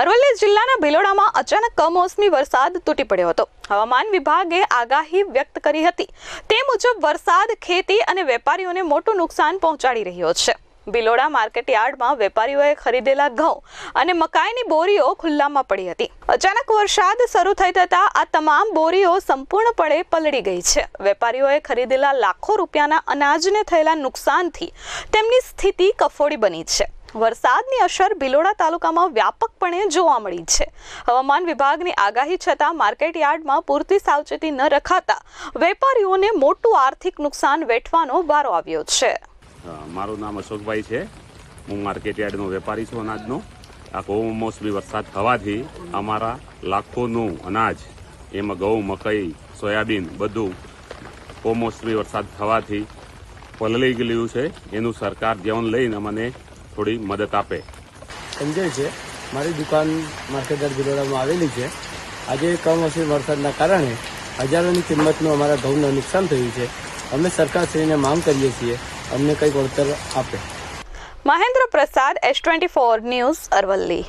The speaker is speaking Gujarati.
અરવલ્લી જિલ્લાના ભિલોડામાં અચાનક કમોસમી વરસાદ તૂટી પડ્યો હતો. હવામાન વિભાગે આગાહી વ્યક્ત કરી હતી. તે મુજબ વરસાદ, ખેતી અને વેપારીઓને મોટું નુકસાન પહોંચાડી રહ્યો છે. ભિલોડા માર્કેટ યાર્ડમાં વેપારીઓએ ખરીદેલા ઘઉં અને મકાઈની બોરીઓ ખુલ્લામાં પડી હતી. અચાનક વરસાદ શરૂ થઈ થતાં આ તમામ બોરીઓ સંપૂર્ણપણે પલળી ગઈ છે. વેપારીઓએ ખરીદેલા લાખો રૂપિયાના અનાજને થયેલા નુકસાનથી તેમની સ્થિતિ કફોડી બની છે. વરસાદની અસર ભિલોડા તાલુકામાં વ્યાપકપણે જોવા મળી છે. હવામાન વિભાગની આગાહી છતાં માર્કેટ યાર્ડમાં પૂરતી સાવચેતી ન રખાતા વેપારીઓને મોટું આર્થિક નુકસાન વેઠવાનો વારો આવ્યો છે. મારું નામ અશોકભાઈ છે. હું માર્કેટ યાર્ડનો વેપારી છું અનાજનો. આ કૌમોસમી વરસાદ થવાથી અમારા લાખોનું અનાજ, એમાં ઘઉં મકઈ, સોયાબીન બધું કૌમોસમી વરસાદ થવાથી પલળી ગયેલું છે. એનું સરકાર ધ્યાન લઈને અમને થોડી મદદ આપે. સંજય છે. મારી દુકાન માર્કેટયાર્ડ બિલોડામાં આવેલી છે. આજે કમોસમી વરસાદના કારણે હજારોની કિંમતનું અમારા ઘઉંનું નુકસાન થયું છે. અમે સરકારશ્રીને માંગ કરીએ છીએ અમને કંઈક વળતર આપે. Mahendra Prasad S twenty four news Aravalli.